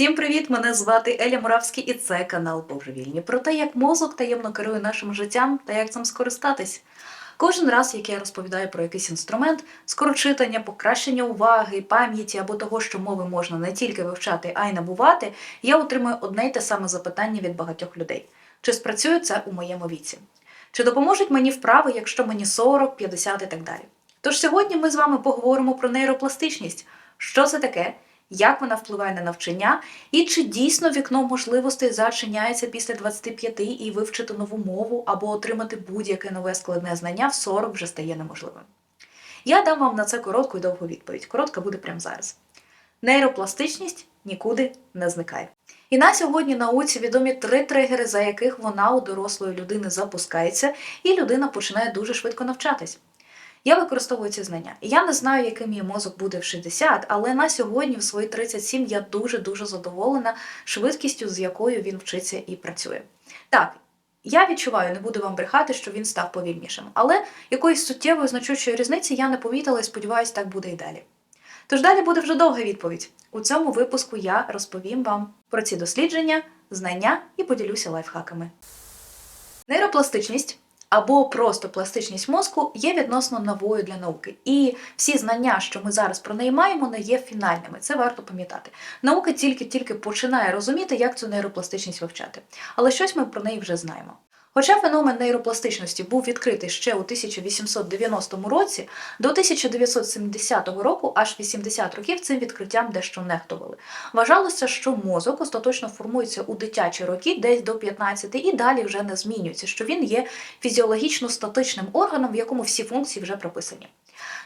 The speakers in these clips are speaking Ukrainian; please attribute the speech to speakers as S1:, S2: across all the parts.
S1: Всім привіт! Мене звати Еля Муравський і це канал Божевільні. Про те, як мозок таємно керує нашим життям та як цим скористатись. Кожен раз, як я розповідаю про якийсь інструмент, скорочитання, покращення уваги, пам'яті або того, що мови можна не тільки вивчати, а й набувати, я отримую одне й те саме запитання від багатьох людей: чи спрацює це у моєму віці? Чи допоможуть мені вправи, якщо мені 40, 50 і так далі? Тож сьогодні ми з вами поговоримо про нейропластичність. Що це таке? Як вона впливає на навчання, і чи дійсно вікно можливостей зачиняється після 25 і вивчити нову мову або отримати будь-яке нове складне знання в 40 вже стає неможливим. Я дам вам на це коротку і довгу відповідь. Коротка буде прямо зараз. Нейропластичність нікуди не зникає. І на сьогодні науці відомі три тригери, за яких вона у дорослої людини запускається, і людина починає дуже швидко навчатись. Я використовую ці знання. Я не знаю, яким мій мозок буде в 60, але на сьогодні, в свої 37, я дуже-дуже задоволена швидкістю, з якою він вчиться і працює. Так, я відчуваю, не буду вам брехати, що він став повільнішим, але якоїсь суттєвої значущої різниці я не помітила і сподіваюся, так буде і далі. Тож далі буде вже довга відповідь. У цьому випуску я розповім вам про ці дослідження, знання і поділюся лайфхаками. Нейропластичність або просто пластичність мозку є відносно новою для науки. І всі знання, що ми зараз про неї маємо, не є фінальними. Це варто пам'ятати. Наука тільки-тільки починає розуміти, як цю нейропластичність вивчати. Але щось ми про неї вже знаємо. Хоча феномен нейропластичності був відкритий ще у 1890 році, до 1970 року, аж 80 років, цим відкриттям дещо нехтували. Вважалося, що мозок остаточно формується у дитячі роки, десь до 15, і далі вже не змінюється, що він є фізіологічно статичним органом, в якому всі функції вже прописані.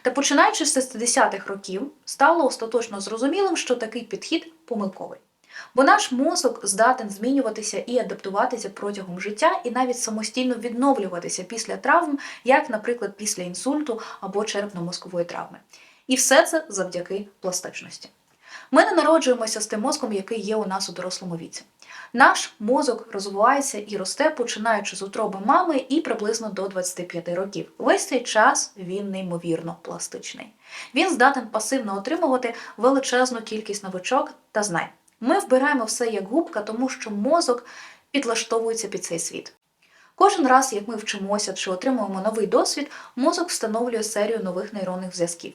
S1: Та починаючи з 60-х років, стало остаточно зрозумілим, що такий підхід помилковий. Бо наш мозок здатен змінюватися і адаптуватися протягом життя, і навіть самостійно відновлюватися після травм, як, наприклад, після інсульту або черепно-мозкової травми. І все це завдяки пластичності. Ми не народжуємося з тим мозком, який є у нас у дорослому віці. Наш мозок розвивається і росте, починаючи з утроби мами і приблизно до 25 років. Весь цей час він неймовірно пластичний. Він здатен пасивно отримувати величезну кількість новичок та знань. Ми вбираємо все як губка, тому що мозок підлаштовується під цей світ. Кожен раз, як ми вчимося чи отримуємо новий досвід, мозок встановлює серію нових нейронних зв'язків,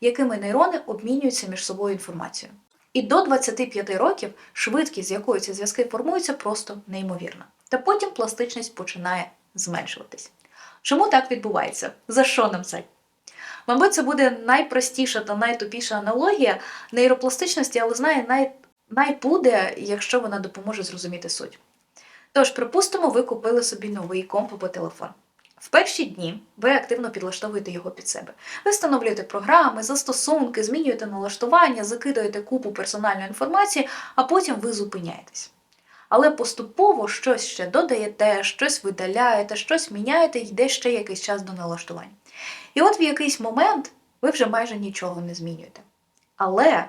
S1: якими нейрони обмінюються між собою інформацією. І до 25 років швидкість, з якою ці зв'язки формуються, просто неймовірна. Та потім пластичність починає зменшуватись. Чому так відбувається? За що нам це? Мабуть, це буде найпростіша та найтупіша аналогія нейропластичності, але знає най найбуде, якщо вона допоможе зрозуміти суть. Тож, припустимо, ви купили собі новий комп або телефон. В перші дні ви активно підлаштовуєте його під себе. Ви встановлюєте програми, застосунки, змінюєте налаштування, закидаєте купу персональної інформації, а потім ви зупиняєтесь. Але поступово щось ще додаєте, щось видаляєте, щось міняєте йде ще якийсь час до налаштувань. І от в якийсь момент ви вже майже нічого не змінюєте. Але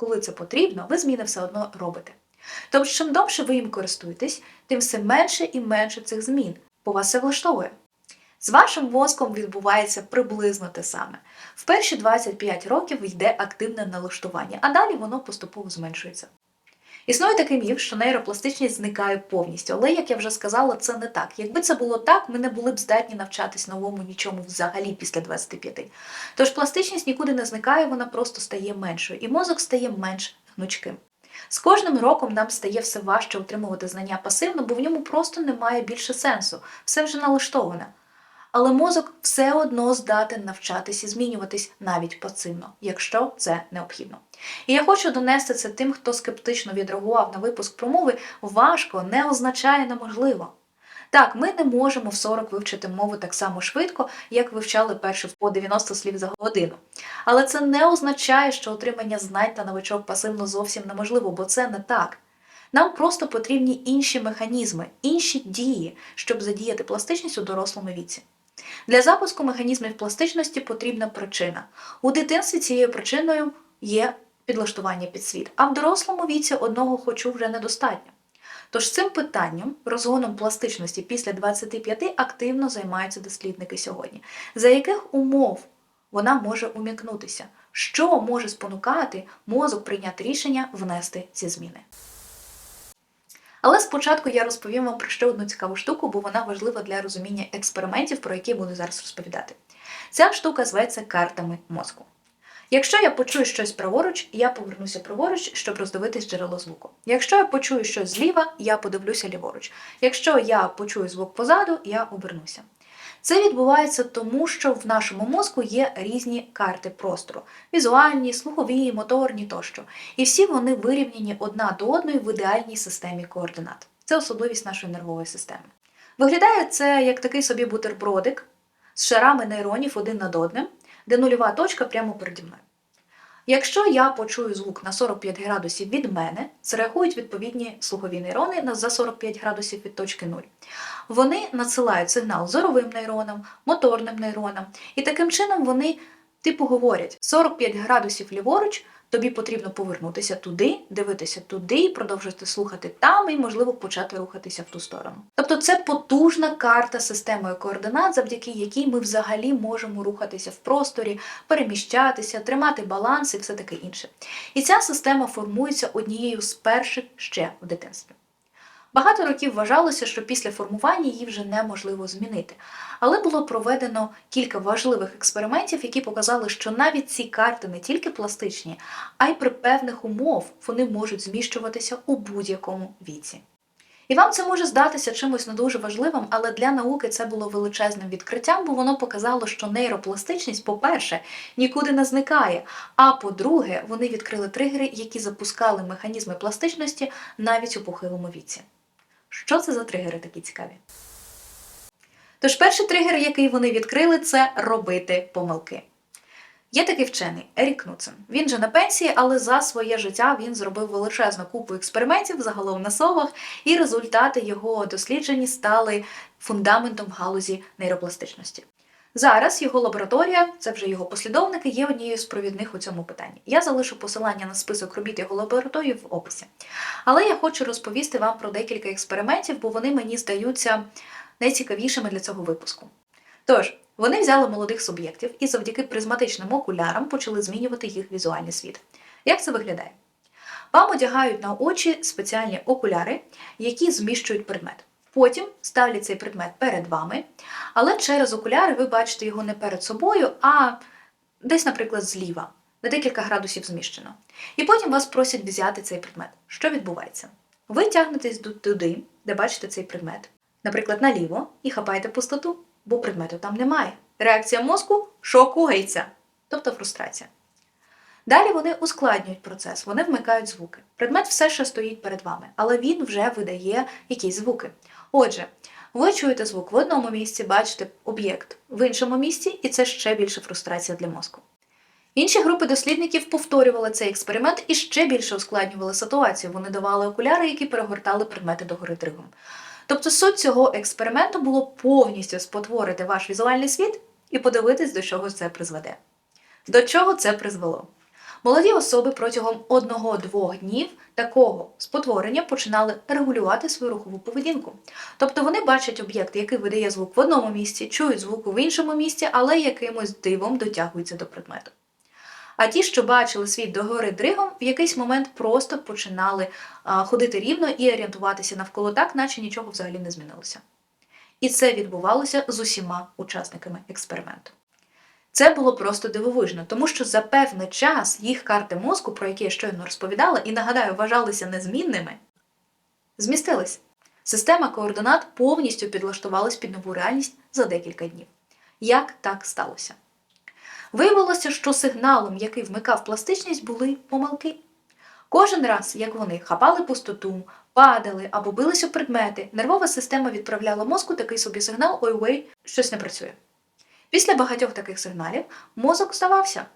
S1: коли це потрібно, ви зміни все одно робите. Тобто, чим довше ви їм користуєтесь, тим все менше і менше цих змін, бо вас все влаштовує. З вашим мозком відбувається приблизно те саме. В перші 25 років йде активне налаштування, а далі воно поступово зменшується. Існує такий міф, що нейропластичність зникає повністю, але, як я вже сказала, це не так. Якби це було так, ми не були б здатні навчатись новому нічому взагалі після 25. Тож пластичність нікуди не зникає, вона просто стає меншою, і мозок стає менш гнучким. З кожним роком нам стає все важче утримувати знання пасивно, бо в ньому просто немає більше сенсу, все вже налаштоване. Але мозок все одно здатен навчатись і змінюватись навіть пасивно, якщо це необхідно. І я хочу донести це тим, хто скептично відреагував на випуск промови, важко не означає неможливо. Так, ми не можемо в 40 вивчити мову так само швидко, як вивчали перші по 90 слів за годину. Але це не означає, що отримання знань та новичок пасивно зовсім неможливо, бо це не так. Нам просто потрібні інші механізми, інші дії, щоб задіяти пластичність у дорослому віці. Для запуску механізмів пластичності потрібна причина. У дитинстві цією причиною є підлаштування під світ, а в дорослому віці одного хочу вже недостатньо. Тож цим питанням, розгоном пластичності після 25 активно займаються дослідники сьогодні, за яких умов вона може умікнутися, що може спонукати мозок прийняти рішення внести ці зміни. Але спочатку я розповім вам про ще одну цікаву штуку, бо вона важлива для розуміння експериментів, про які буду зараз розповідати. Ця штука зветься картами мозку. Якщо я почую щось праворуч, я повернуся праворуч, щоб роздивитись джерело звуку. Якщо я почую щось зліва, я подивлюся ліворуч. Якщо я почую звук позаду, я обернуся. Це відбувається тому, що в нашому мозку є різні карти простору: візуальні, слухові, моторні тощо. І всі вони вирівняні одна до одної в ідеальній системі координат. Це особливість нашої нервової системи. Виглядає це як такий собі бутербродик з шарами нейронів один над одним, де нульова точка прямо переді мною. Якщо я почую звук на 45 градусів від мене, зреагують відповідні слухові нейрони за 45 градусів від точки 0. Вони надсилають сигнал зоровим нейронам, моторним нейронам, і таким чином вони типу говорять: 45 градусів ліворуч, тобі потрібно повернутися туди, дивитися туди, продовжити слухати там і, можливо, почати рухатися в ту сторону. Тобто це потужна карта системою координат, завдяки якій ми взагалі можемо рухатися в просторі, переміщатися, тримати баланс і все таке інше. І ця система формується однією з перших ще в дитинстві. Багато років вважалося, що після формування її вже неможливо змінити. Але було проведено кілька важливих експериментів, які показали, що навіть ці карти не тільки пластичні, а й при певних умов вони можуть зміщуватися у будь-якому віці. І вам це може здатися чимось не дуже важливим, але для науки це було величезним відкриттям, бо воно показало, що нейропластичність, по-перше, нікуди не зникає. А по-друге, вони відкрили тригери, які запускали механізми пластичності навіть у похилому віці. Що це за тригери такі цікаві? Тож перший тригер, який вони відкрили, це робити помилки. Є такий вчений Ерік Кнуцен. Він же на пенсії, але за своє життя він зробив величезну купу експериментів загалом на совах, і результати його досліджень стали фундаментом галузі нейропластичності. Зараз його лабораторія, це вже його послідовники, є однією з провідних у цьому питанні. Я залишу посилання на список робіт його лабораторії в описі. Але я хочу розповісти вам про декілька експериментів, бо вони мені здаються найцікавішими для цього випуску. Тож, вони взяли молодих суб'єктів і завдяки призматичним окулярам почали змінювати їх візуальний світ. Як це виглядає? Вам одягають на очі спеціальні окуляри, які зміщують предмет. Потім ставлять цей предмет перед вами, але через окуляри ви бачите його не перед собою, а десь, наприклад, зліва, на декілька градусів зміщено. І потім вас просять взяти цей предмет. Що відбувається? Ви тягнетесь туди, де бачите цей предмет, наприклад, наліво, і хапаєте пустоту, бо предмету там немає. Реакція мозку шокується, тобто фрустрація. Далі вони ускладнюють процес, вони вмикають звуки. Предмет все ще стоїть перед вами, але він вже видає якісь звуки. Отже, ви чуєте звук в одному місці, бачите об'єкт в іншому місці, і це ще більше фрустрація для мозку. Інші групи дослідників повторювали цей експеримент і ще більше ускладнювали ситуацію. Вони давали окуляри, які перегортали предмети догори дригом. Тобто суть цього експерименту було повністю спотворити ваш візуальний світ і подивитись, до чого це призведе. До чого це призвело? Молоді особи протягом одного-двох днів такого спотворення починали регулювати свою рухову поведінку. Тобто вони бачать об'єкт, який видає звук в одному місці, чують звук в іншому місці, але якимось дивом дотягуються до предмету. А ті, що бачили світ догори дригом, в якийсь момент просто починали ходити рівно і орієнтуватися навколо так, наче нічого взагалі не змінилося. І це відбувалося з усіма учасниками експерименту. Це було просто дивовижно, тому що за певний час їх карти мозку, про які я щойно розповідала, і нагадаю, вважалися незмінними, змістились. Система координат повністю підлаштувалась під нову реальність за декілька днів. Як так сталося? Виявилося, що сигналом, який вмикав пластичність, були помилки. Кожен раз, як вони хапали пустоту, падали або билися в предмети, нервова система відправляла мозку такий собі сигнал ой-ой, щось не працює. Після багатьох таких сигналів мозок здавався.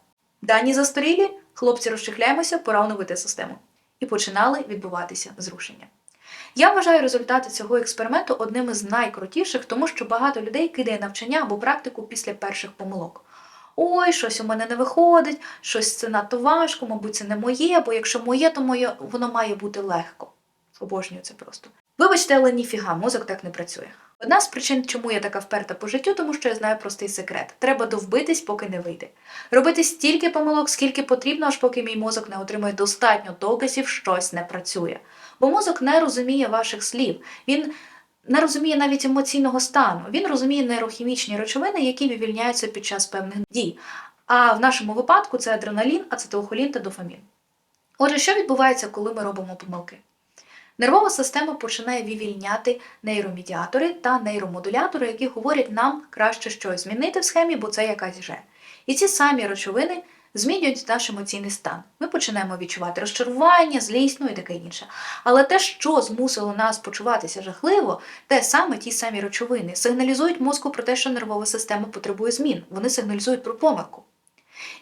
S1: Дані застарілі, хлопці розчехляємося, пора оновити систему. І починали відбуватися зрушення. Я вважаю результати цього експерименту одним із найкрутіших, тому що багато людей кидає навчання або практику після перших помилок. Ой, щось у мене не виходить, щось це надто важко, мабуть, це не моє, бо якщо моє, то моє, воно має бути легко. Обожнюю це просто. Вибачте, але ніфіга, мозок так не працює. Одна з причин, чому я така вперта по життю, тому що я знаю простий секрет: треба довбитись, поки не вийде. Робити стільки помилок, скільки потрібно, аж поки мій мозок не отримує достатньо доказів, щось не працює. Бо мозок не розуміє ваших слів. Він не розуміє навіть емоційного стану. Він розуміє нейрохімічні речовини, які вивільняються під час певних дій. А в нашому випадку це адреналін, ацетилхолін та дофамін. Отже, що відбувається, коли ми робимо помилки? Нервова система починає вивільняти нейромедіатори та нейромодулятори, які говорять нам краще щось змінити в схемі, бо це якась же. І ці самі речовини змінюють наш емоційний стан. Ми починаємо відчувати розчарування, злість, ну і таке інше. Але те, що змусило нас почуватися жахливо, те саме ті самі речовини сигналізують мозку про те, що нервова система потребує змін. Вони сигналізують про помилку.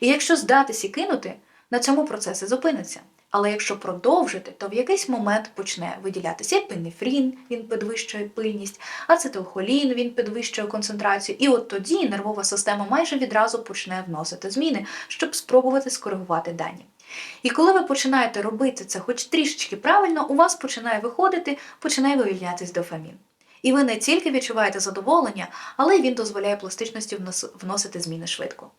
S1: І якщо здатись і кинути, на цьому процеси зупиняться. Але якщо продовжити, то в якийсь момент почне виділятися епінефрін, він підвищує пильність, ацетилхолін, він підвищує концентрацію, і от тоді нервова система майже відразу почне вносити зміни, щоб спробувати скоригувати дані. І коли ви починаєте робити це хоч трішечки правильно, у вас починає виходити, починає вивільнятись дофамін. І ви не тільки відчуваєте задоволення, але й він дозволяє пластичності вносити зміни швидко.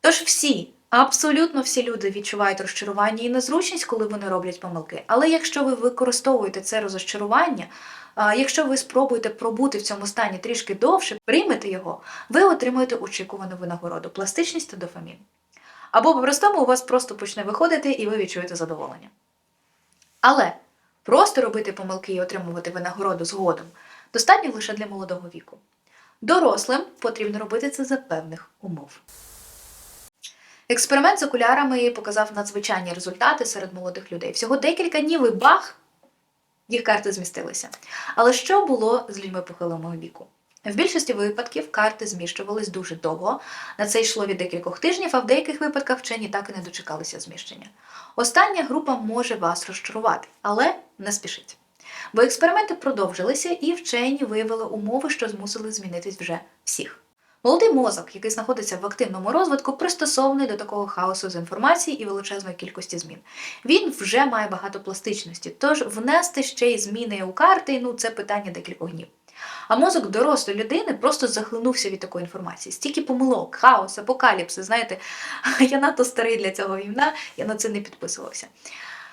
S1: Тож всі, абсолютно всі люди відчувають розчарування і незручність, коли вони роблять помилки. Але якщо ви використовуєте це розчарування, якщо ви спробуєте пробути в цьому стані трішки довше, приймете його, ви отримуєте очікувану винагороду пластичність та дофамін. Або по-простому у вас просто почне виходити і ви відчуєте задоволення. Але просто робити помилки і отримувати винагороду згодом достатньо лише для молодого віку. Дорослим потрібно робити це за певних умов. Експеримент з окулярами показав надзвичайні результати серед молодих людей. Всього декілька днів і бах, їх карти змістилися. Але що було з людьми похилого віку? В більшості випадків карти зміщувались дуже довго. На це йшло від декількох тижнів, а в деяких випадках вчені так і не дочекалися зміщення. Остання група може вас розчарувати, але не спішіть. Бо експерименти продовжилися, і вчені виявили умови, що змусили змінитись вже всіх. Молодий мозок, який знаходиться в активному розвитку, пристосований до такого хаосу з інформації і величезної кількості змін. Він вже має багато пластичності, тож внести ще й зміни у карти ну це питання декількох днів. А мозок дорослої людини просто захлинувся від такої інформації. Стільки помилок, хаос, апокаліпси. Знаєте, я надто старий для цього імна, я на це не підписувався.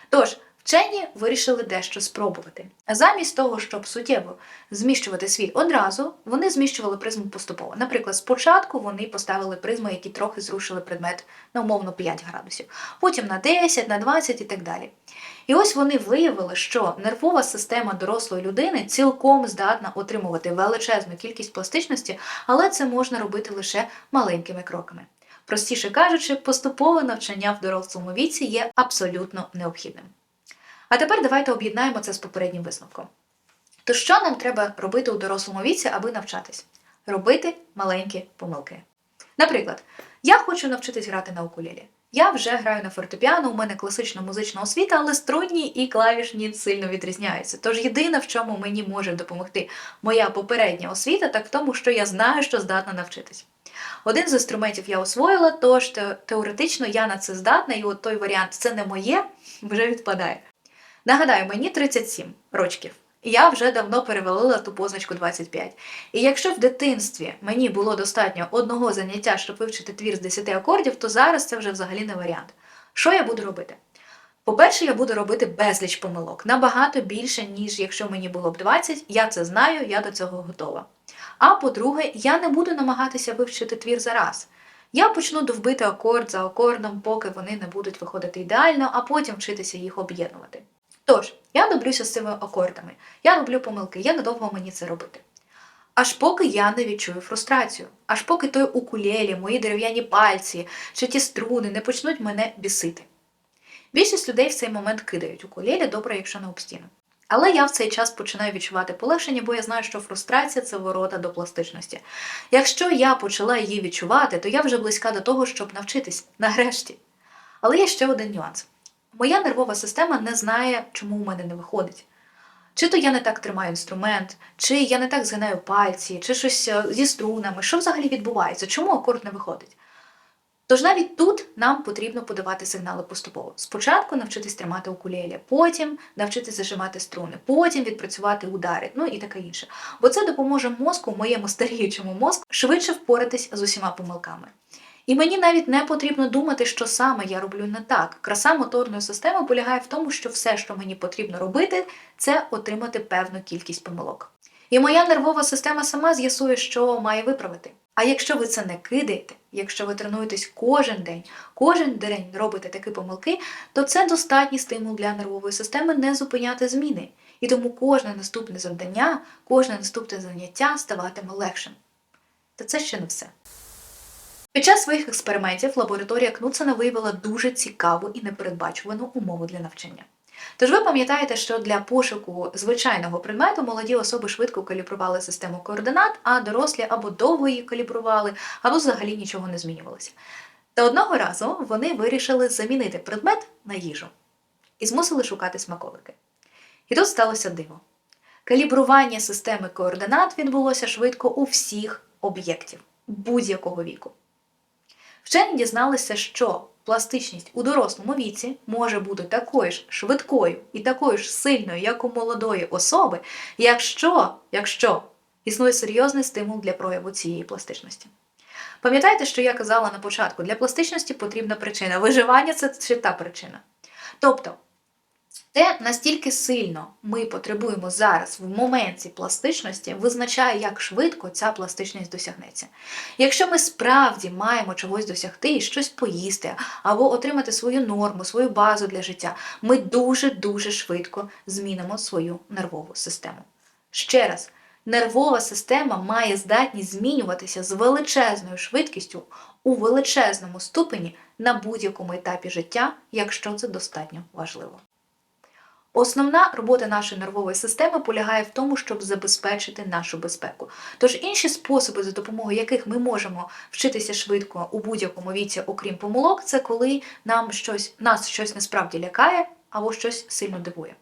S1: Тож, вчені вирішили дещо спробувати. Замість того, щоб суттєво зміщувати світ одразу, вони зміщували призму поступово. Наприклад, спочатку вони поставили призми, які трохи зрушили предмет на умовно 5 градусів, потім на 10, на 20 і так далі. І ось вони виявили, що нервова система дорослої людини цілком здатна отримувати величезну кількість пластичності, але це можна робити лише маленькими кроками. Простіше кажучи, поступове навчання в дорослому віці є абсолютно необхідним. А тепер давайте об'єднаємо це з попереднім висновком. То що нам треба робити у дорослому віці, аби навчатись? Робити маленькі помилки. Наприклад, я хочу навчитись грати на укулелі. Я вже граю на фортепіано, у мене класична музична освіта, але струнні і клавішні сильно відрізняються. Тож єдине, в чому мені може допомогти моя попередня освіта, так в тому, що я знаю, що здатна навчитись. Один з інструментів я освоїла, тож теоретично я на це здатна, і от той варіант це не моє, вже відпадає. Нагадаю, мені 37 рочків. Я вже давно перевалила ту позначку 25. І якщо в дитинстві мені було достатньо одного заняття, щоб вивчити твір з 10 акордів, то зараз це вже взагалі не варіант. Що я буду робити? По-перше, я буду робити безліч помилок, набагато більше, ніж якщо мені було б 20, я це знаю, я до цього готова. А по-друге, я не буду намагатися вивчити твір за раз. Я почну довбити акорд за акордом, поки вони не будуть виходити ідеально, а потім вчитися їх об'єднувати. Тож, я добрюся з цими акордами, я роблю помилки, я недовго мені це робити. Аж поки я не відчую фрустрацію, аж поки той укулелі, мої дерев'яні пальці чи ті струни не почнуть мене бісити. Більшість людей в цей момент кидають укулелі, добре, якщо не об стіну. Але я в цей час починаю відчувати полегшення, бо я знаю, що фрустрація це ворота до пластичності. Якщо я почала її відчувати, то я вже близька до того, щоб навчитись нарешті. Але є ще один нюанс: моя нервова система не знає, чому у мене не виходить. Чи то я не так тримаю інструмент, чи я не так згинаю пальці, чи щось е, зі струнами. Що взагалі відбувається? Чому акорд не виходить? Тож навіть тут нам потрібно подавати сигнали поступово. Спочатку навчитись тримати укулелі, потім навчитись зажимати струни, потім відпрацювати удари, ну і таке інше. Бо це допоможе мозку, моєму старіючому мозку, швидше впоратись з усіма помилками. І мені навіть не потрібно думати, що саме я роблю не так. Краса моторної системи полягає в тому, що все, що мені потрібно робити, це отримати певну кількість помилок. І моя нервова система сама з'ясує, що має виправити. А якщо ви це не кидаєте, якщо ви тренуєтесь кожен день, кожен день робите такі помилки, то це достатній стимул для нервової системи не зупиняти зміни. І тому кожне наступне завдання, кожне наступне заняття ставатиме легшим. Та це ще не все. Під час своїх експериментів лабораторія Кнуцена виявила дуже цікаву і непередбачувану умову для навчання. Тож ви пам'ятаєте, що для пошуку звичайного предмету молоді особи швидко калібрували систему координат, а дорослі або довго її калібрували, або взагалі нічого не змінювалося. Та одного разу вони вирішили замінити предмет на їжу і змусили шукати смаколики. І тут сталося диво. Калібрування системи координат відбулося швидко у всіх об'єктів будь-якого віку. Вчені дізналися, що пластичність у дорослому віці може бути такою ж швидкою і такою ж сильною, як у молодої особи, якщо, якщо існує серйозний стимул для прояву цієї пластичності. Пам'ятаєте, що я казала на початку, для пластичності потрібна причина. Виживання це ще та причина. Тобто, те, настільки сильно ми потребуємо зараз в моменті пластичності, визначає, як швидко ця пластичність досягнеться. Якщо ми справді маємо чогось досягти, і щось поїсти або отримати свою норму, свою базу для життя, ми дуже-дуже швидко змінимо свою нервову систему. Ще раз, нервова система має здатність змінюватися з величезною швидкістю у величезному ступені на будь-якому етапі життя, якщо це достатньо важливо. Основна робота нашої нервової системи полягає в тому, щоб забезпечити нашу безпеку. Тож інші способи, за допомогою яких ми можемо вчитися швидко у будь-якому віці, окрім помилок, це коли нам щось, нас щось насправді лякає або щось сильно дивує.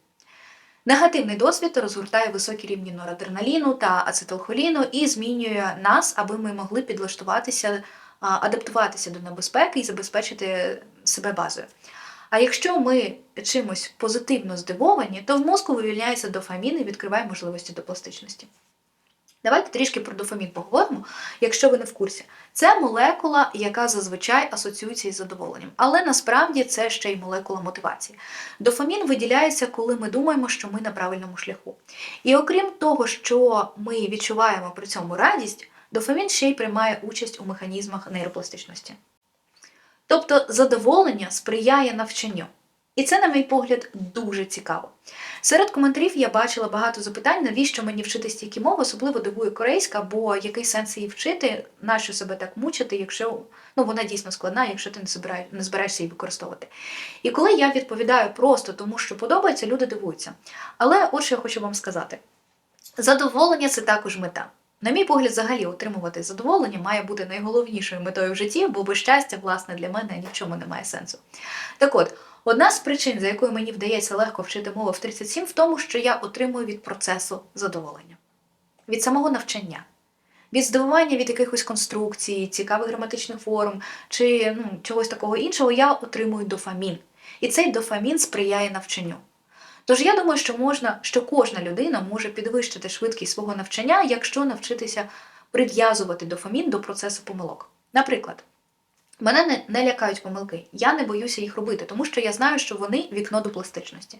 S1: Негативний досвід розгортає високі рівні норадреналіну та ацетилхоліну і змінює нас, аби ми могли підлаштуватися, адаптуватися до небезпеки і забезпечити себе базою. А якщо ми чимось позитивно здивовані, то в мозку вивільняється дофамін і відкриває можливості до пластичності. Давайте трішки про дофамін поговоримо, якщо ви не в курсі. Це молекула, яка зазвичай асоціюється із задоволенням, але насправді це ще й молекула мотивації. Дофамін виділяється, коли ми думаємо, що ми на правильному шляху. І окрім того, що ми відчуваємо при цьому радість, дофамін ще й приймає участь у механізмах нейропластичності. Тобто задоволення сприяє навчанню. І це, на мій погляд, дуже цікаво. Серед коментарів я бачила багато запитань, навіщо мені вчити стільки мов, особливо дивує корейська, бо який сенс її вчити, нащо себе так мучити, якщо ну, вона дійсно складна, якщо ти не збираєш, не збираєшся її використовувати. І коли я відповідаю просто тому, що подобається, люди дивуються. Але от що я хочу вам сказати: задоволення це також мета. На мій погляд, взагалі отримувати задоволення має бути найголовнішою метою в житті, бо без щастя, власне, для мене ні в чому немає сенсу. Так от, одна з причин, за якою мені вдається легко вчити мову в 37, в тому, що я отримую від процесу задоволення, від самого навчання. Від здивування від якихось конструкцій, цікавих граматичних форм чи ну, чогось такого іншого, я отримую дофамін. І цей дофамін сприяє навчанню. Тож я думаю, що можна, що кожна людина може підвищити швидкість свого навчання, якщо навчитися прив'язувати дофамін до процесу помилок. Наприклад, мене не, не лякають помилки, я не боюся їх робити, тому що я знаю, що вони вікно до пластичності.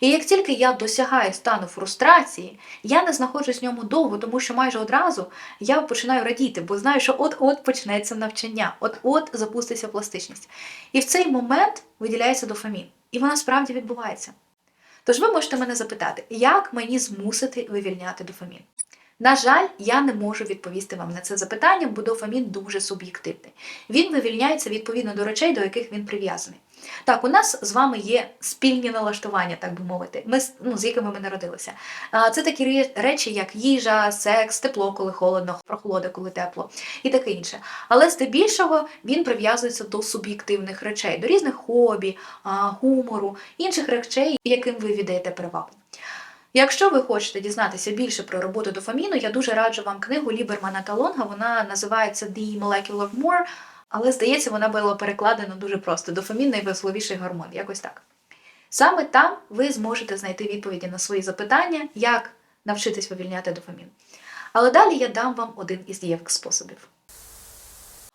S1: І як тільки я досягаю стану фрустрації, я не знаходжусь в ньому довго, тому що майже одразу я починаю радіти, бо знаю, що от-от почнеться навчання, от-от запуститься пластичність. І в цей момент виділяється дофамін. І вона справді відбувається. Тож ви можете мене запитати, як мені змусити вивільняти дофамін? На жаль, я не можу відповісти вам на це запитання, бо дофамін дуже суб'єктивний. Він вивільняється відповідно до речей, до яких він прив'язаний. Так, у нас з вами є спільні налаштування, так би мовити, ми, ну, з якими ми народилися. Це такі речі, як їжа, секс, тепло, коли холодно, прохолода, коли тепло, і таке інше. Але здебільшого він прив'язується до суб'єктивних речей, до різних хобі, гумору, інших речей, яким ви віддаєте перевагу. Якщо ви хочете дізнатися більше про роботу дофаміну, я дуже раджу вам книгу Лібермана та Лонга. Вона називається The Molecular More. Але здається, вона була перекладена дуже просто: дофамін найважливіший гормон, якось так. Саме там ви зможете знайти відповіді на свої запитання, як навчитись вивільняти дофамін. Але далі я дам вам один із дієвих способів.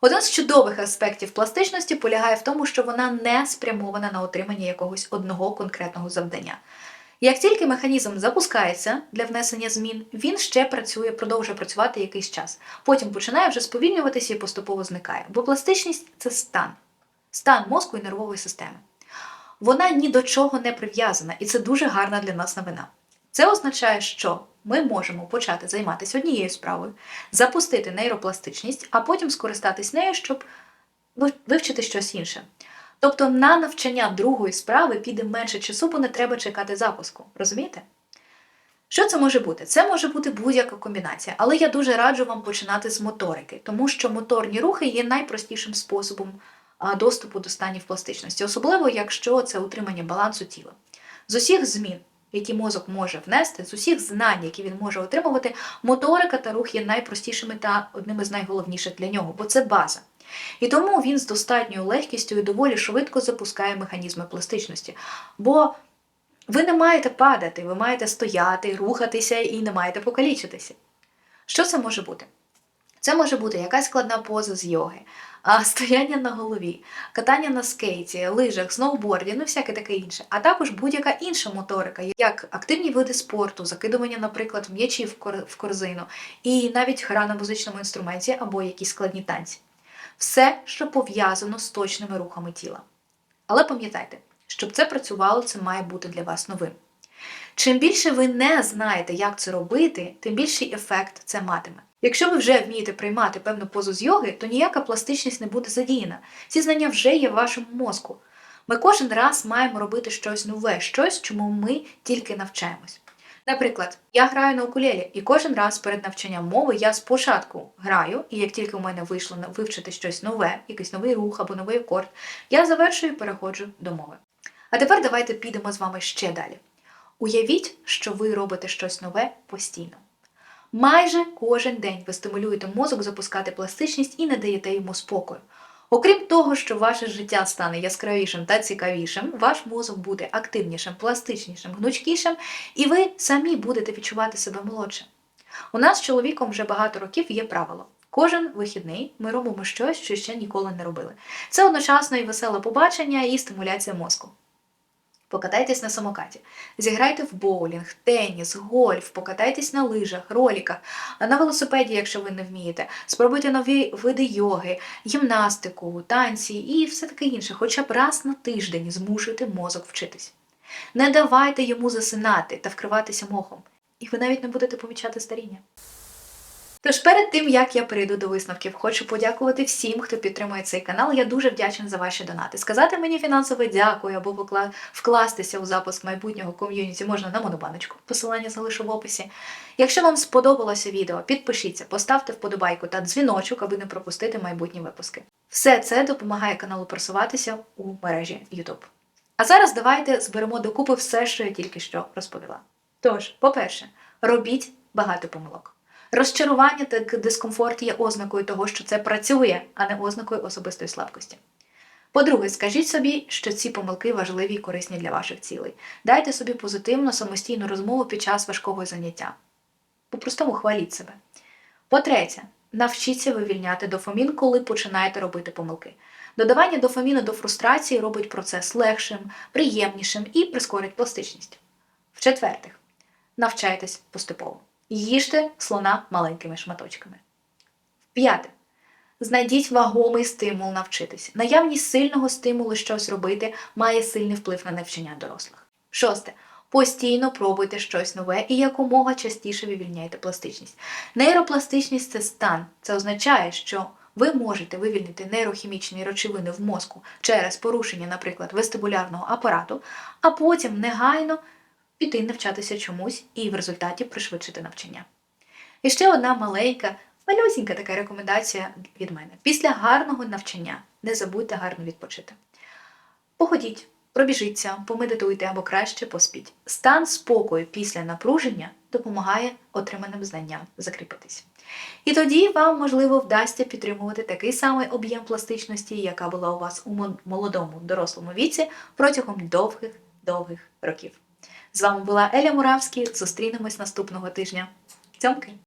S1: Один з чудових аспектів пластичності полягає в тому, що вона не спрямована на отримання якогось одного конкретного завдання. Як тільки механізм запускається для внесення змін, він ще працює, продовжує працювати якийсь час. Потім починає вже сповільнюватися і поступово зникає. Бо пластичність це стан, стан мозку і нервової системи. Вона ні до чого не прив'язана, і це дуже гарна для нас новина. Це означає, що ми можемо почати займатися однією справою, запустити нейропластичність, а потім скористатись нею, щоб вивчити щось інше. Тобто на навчання другої справи піде менше часу, бо не треба чекати запуску. Розумієте? Що це може бути? Це може бути будь-яка комбінація, але я дуже раджу вам починати з моторики, тому що моторні рухи є найпростішим способом доступу до станів пластичності, особливо якщо це утримання балансу тіла. З усіх змін, які мозок може внести, з усіх знань, які він може отримувати, моторика та рух є найпростішими та одними з найголовніших для нього, бо це база. І тому він з достатньою легкістю і доволі швидко запускає механізми пластичності. Бо ви не маєте падати, ви маєте стояти, рухатися і не маєте покалічитися. Що це може бути? Це може бути якась складна поза з йоги, стояння на голові, катання на скейті, лижах, сноуборді, ну всяке таке інше, а також будь-яка інша моторика, як активні види спорту, закидування, наприклад, м'ячів в корзину, і навіть гра на музичному інструменті або якісь складні танці. Все, що пов'язано з точними рухами тіла. Але пам'ятайте, щоб це працювало, це має бути для вас новим. Чим більше ви не знаєте, як це робити, тим більший ефект це матиме. Якщо ви вже вмієте приймати певну позу з йоги, то ніяка пластичність не буде задіяна. Ці знання вже є в вашому мозку. Ми кожен раз маємо робити щось нове, щось, чому ми тільки навчаємось. Наприклад, я граю на укулелі, і кожен раз перед навчанням мови я спочатку граю, і як тільки у мене вийшло вивчити щось нове, якийсь новий рух або новий акорд, я завершую і переходжу до мови. А тепер давайте підемо з вами ще далі. Уявіть, що ви робите щось нове постійно. Майже кожен день ви стимулюєте мозок запускати пластичність і не даєте йому спокою. Окрім того, що ваше життя стане яскравішим та цікавішим, ваш мозок буде активнішим, пластичнішим, гнучкішим, і ви самі будете відчувати себе молодшим. У нас з чоловіком вже багато років є правило. Кожен вихідний ми робимо щось, що ще ніколи не робили. Це одночасно і веселе побачення, і стимуляція мозку. Покатайтесь на самокаті, зіграйте в боулінг, теніс, гольф, покатайтесь на лижах, роліках, на велосипеді, якщо ви не вмієте. Спробуйте нові види йоги, гімнастику, танці і все таке інше. Хоча б раз на тиждень змушуйте мозок вчитись. Не давайте йому засинати та вкриватися мохом, і ви навіть не будете помічати старіння. Тож перед тим як я перейду до висновків, хочу подякувати всім, хто підтримує цей канал. Я дуже вдячна за ваші донати. Сказати мені фінансове дякую або вкластися у запуск майбутнього ком'юніті можна на монобаночку. Посилання залишу в описі. Якщо вам сподобалося відео, підпишіться, поставте вподобайку та дзвіночок, аби не пропустити майбутні випуски. Все це допомагає каналу просуватися у мережі YouTube. А зараз давайте зберемо докупи все, що я тільки що розповіла. Тож, по-перше, робіть багато помилок. Розчарування та дискомфорт є ознакою того, що це працює, а не ознакою особистої слабкості. По-друге, скажіть собі, що ці помилки важливі і корисні для ваших цілей. Дайте собі позитивну самостійну розмову під час важкого заняття. По-простому хваліть себе. По-третє, навчіться вивільняти дофамін, коли починаєте робити помилки. Додавання дофаміну до фрустрації робить процес легшим, приємнішим і прискорить пластичність. В-четвертих, навчайтесь поступово. Їжте слона маленькими шматочками. П'яте. Знайдіть вагомий стимул навчитись. Наявність сильного стимулу щось робити має сильний вплив на навчання дорослих. Шосте. Постійно пробуйте щось нове і якомога частіше вивільняйте пластичність. Нейропластичність це стан. Це означає, що ви можете вивільнити нейрохімічні речовини в мозку через порушення, наприклад, вестибулярного апарату, а потім негайно піти навчатися чомусь і в результаті пришвидшити навчання. І ще одна маленька, малюсінька така рекомендація від мене. Після гарного навчання не забудьте гарно відпочити. Походіть, пробіжіться, помедитуйте або краще поспіть. Стан спокою після напруження допомагає отриманим знанням закріпитись. І тоді вам, можливо, вдасться підтримувати такий самий об'єм пластичності, яка була у вас у мо- молодому дорослому віці протягом довгих довгих років. З вами була Еля Муравський. Зустрінемось наступного тижня. Цьомки!